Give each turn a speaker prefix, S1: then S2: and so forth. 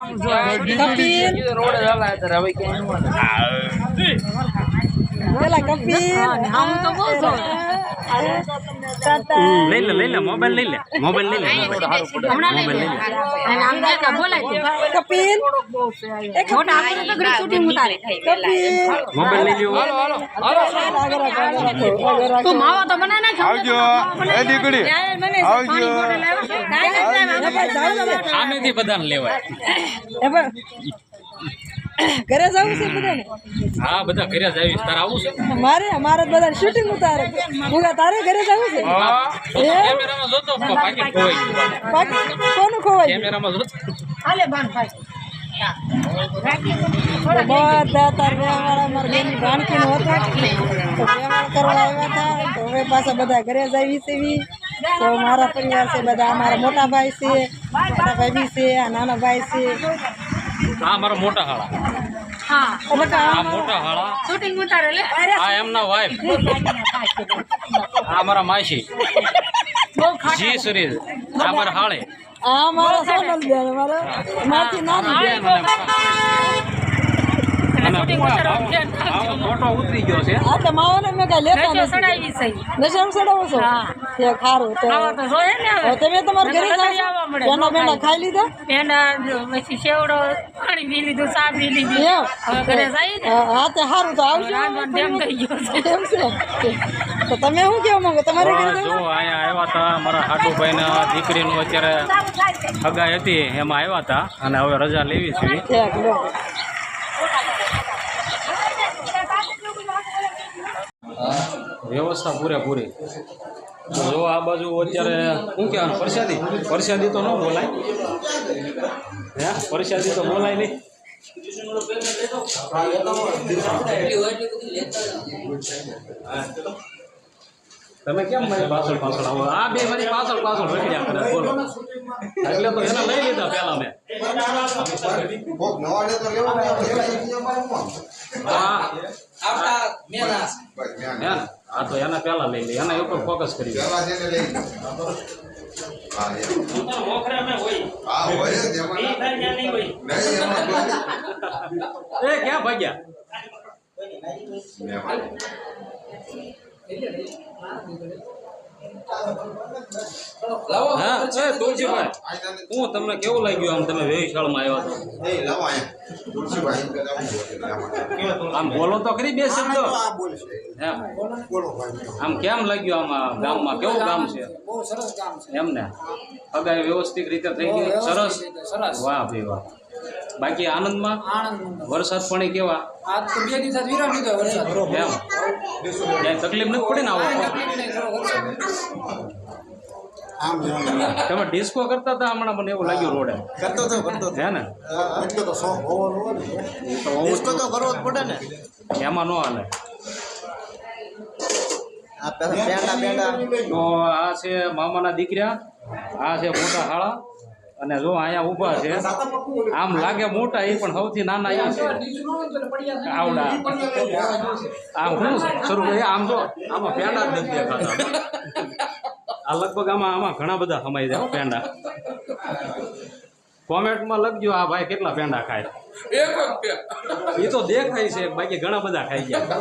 S1: Kapil
S2: road હવે
S1: પેલા કપિલ
S3: આમ તો બહુ જોર.
S4: લઈ લે લઈ લે મોબાઈલ લઈ લે મોબાઈલ લઈ લે
S3: હમણાં લઈ લે. અને આમ બોલાય તો.
S1: કપિલ એક
S3: મોટા હાથે તો ઘડી શૂટિંગ ઉતારે.
S1: કપિલ
S4: મોબાઈલ લઈ લ્યો
S1: હાલો હાલો આગળ આગળ
S3: તું માવો તો બનાય નાખ.
S5: આવજો એ દીકરી આવજો
S4: સામેથી બધાને લેવાય
S1: એ પણ ઘરે જવું છે બધાને?
S4: હા બધા ઘરે જ તારે આવું છે?
S1: મારે મારે બધા શૂટિંગ ઉતારે. હું તારે ઘરે જવું છે?
S4: કેમેરામાં જોતો પાકી ખોવાઈ
S1: પાકી કોનું ખોવાય?
S4: કેમેરામાં જોતો
S1: બધા તાર વેવાળા મારા હતું. તો વેવાળ કરવા આવ્યા હતા. તો હવે પાછા બધા ઘરે જ આવી તો મારા પરિવાર છે બધા અમારા મોટા ભાઈ છે મોટા ભાઈ છે આ નાના ભાઈ છે.
S4: આ મારા મોટા હાળા.
S3: હા
S4: મોટા મોટા હાળા.
S3: શૂટિંગ ઉતારે લે.
S4: આ એમના વાઈફ આ મારા માસી. જી સુરેશ આ મારા હાળે.
S1: આ મારા સોનલ બેન મારા માથી નાની બેન
S4: ફોટો ઉતરી ગયો છે.
S1: આ તો માવાને મેં કઈ લેતા નથી.
S3: સડાવી છે.
S1: નશામાં ચડાવો છો?
S3: હા.
S1: તે ખારું તો
S3: ખાવા તો જોઈએ ને
S1: હવે.
S3: હવે
S1: તમે તમારા ઘરે
S3: મળે.
S1: પેના બેના ખાઈ લીધા?
S3: એના પછી સેવડો પાણી પી લીધું ચા પી લીધી. હવે ઘરે ને.
S1: હા તે સારું તો આવજો.
S3: ટેમ થઈ ગયો
S1: એમ છે? તો તમે શું કહેવા માંગો? તમારે ઘરે
S4: જો? અહીંયા આવ્યા હતા મારા હાટુભાઈના દીકરીનું અત્યારે હગાઈ હતી એમાં આવ્યા હતા અને હવે રજા લેવી છે. વ્યવસ્થા પૂરેપૂરી. જો આ બાજુ અત્યારે શું કહેવાનું? પરસાદી પરસાદી તો ન બોલાય. હે? પરસાદી તો બોલાય નહીં. તમે કેમ મારી પાછળ પાછળ આવો? આ બે મારી પાછળ પાછળ રખડ્યા કરે બોલો. એટલે તો એને લઈ લીધા પેલા મેં. હા. હે ને? હા તો એના પહેલા લઈ લઈએ. એના ઉપર ફોકસ કરી અમે હોય. એ ક્યાં ભાગ્યા. હા એ તુલસીભાઈ. હું તમને કેવું લાગ્યું આમ તમે વેવિશાળમાં આવ્યા તો? આમ બોલો તો ખરી બે શબ્દો. આમ કેમ લાગ્યું આમાં ગામમાં? કેવું ગામ છે? એમ ને? અગાઈ વ્યવસ્થિત રીતે થઈ ગયું સરસ? વાહ ભાઈ વાહ. બાકી આનંદમાં? વરસાદ પાણી કેવા?
S2: આજ તો બે દિવસ વિરામ લીધો વરસાદ.
S4: એમ. તકલીફ નથી પડી ને આવો? તમે ડિસ્કો કરતા હતા હમણાં મને એવું લાગ્યું રોડે.
S5: કરતો હતો કરતો
S4: હે ને?
S5: એટલો તો શોખ હોવાનો ડિસ્કો તો કરવો જ પડે ને.
S4: એમાં ન હાલે. તો આ છે મામાના દીકરા આ છે મોટા હાળા અને જો અહીંયા ઊભા છે. આમ લાગે મોટા એ પણ સૌથી નાના એ છે. આવડા. આમ શું શરૂ આમ જો આમાં પેંડા જ નથી દેખાતા. આ લગભગ આમાં આમાં ઘણા બધા સમાઈ જાય પેંડા. કોમેન્ટમાં લખજો આ ભાઈ કેટલા પેંડા ખાય. એ તો દેખાય છે બાકી ઘણા બધા ખાઈ ગયા.